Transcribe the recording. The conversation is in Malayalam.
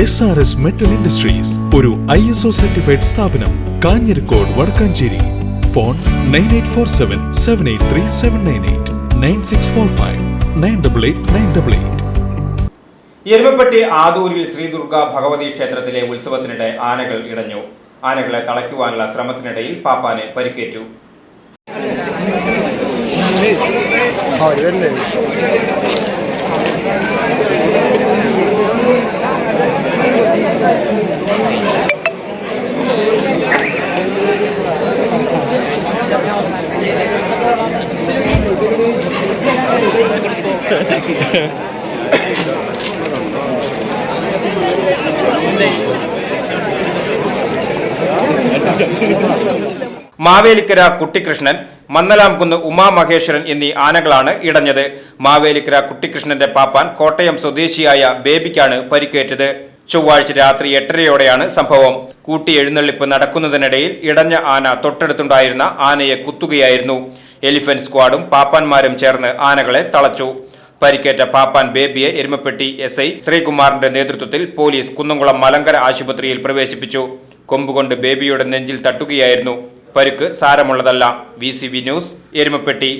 S R S metal industries ഒരു ഐ എസ് ഒ സർട്ടിഫൈഡ് സ്ഥാപനം Kanjirakode Vadakkanchery. Phone nine eight four seven seven eight three seven nine eight nine six four five nine double eight nine double eight Erumapetty ആദൂരിൽ Shri Durga Bhagavathi ക്ഷേത്രത്തിലെ ഉത്സവത്തിനിടെ ആനകൾ ഇടഞ്ഞു. ആനകളെ തളയ്ക്കുവാനുള്ള ശ്രമത്തിനിടയിൽ പാപ്പാനെ പരിക്കേറ്റു. മാവേലിക്കര കുട്ടിക്കൃഷ്ണൻ മന്നലാംകുന്ന് ഉമാ ഉമാമഹേശ്വരൻ എന്നീ ആനകളാണ് ഇടഞ്ഞത്. മാവേലിക്കര കുട്ടിക്കൃഷ്ണന്റെ പാപ്പാൻ കോട്ടയം സ്വദേശിയായ ബേബിക്കാണ് പരിക്കേറ്റത്. ചൊവ്വാഴ്ച രാത്രി എട്ടരയോടെയാണ് സംഭവം. കൂട്ടി എഴുന്നള്ളിപ്പ് നടക്കുന്നതിനിടയിൽ ഇടഞ്ഞ ആന തൊട്ടടുത്തുണ്ടായിരുന്ന ആനയെ കുത്തുകയായിരുന്നു. എലിഫന്റ് സ്ക്വാഡും പാപ്പാന്മാരും ചേർന്ന് ആനകളെ തളച്ചു. പരിക്കേറ്റ പാപ്പാൻ ബേബിയെ എരുമപ്പെട്ടി എസ് ഐ ശ്രീകുമാറിന്റെ നേതൃത്വത്തിൽ പോലീസ് കുന്നംകുളം മലങ്കര ആശുപത്രിയിൽ പ്രവേശിപ്പിച്ചു. കൊമ്പുകൊണ്ട് ബേബിയുടെ നെഞ്ചിൽ തട്ടുകയായിരുന്നു. പരുക്ക് സാരമുള്ളതല്ല. V news Erumapetty.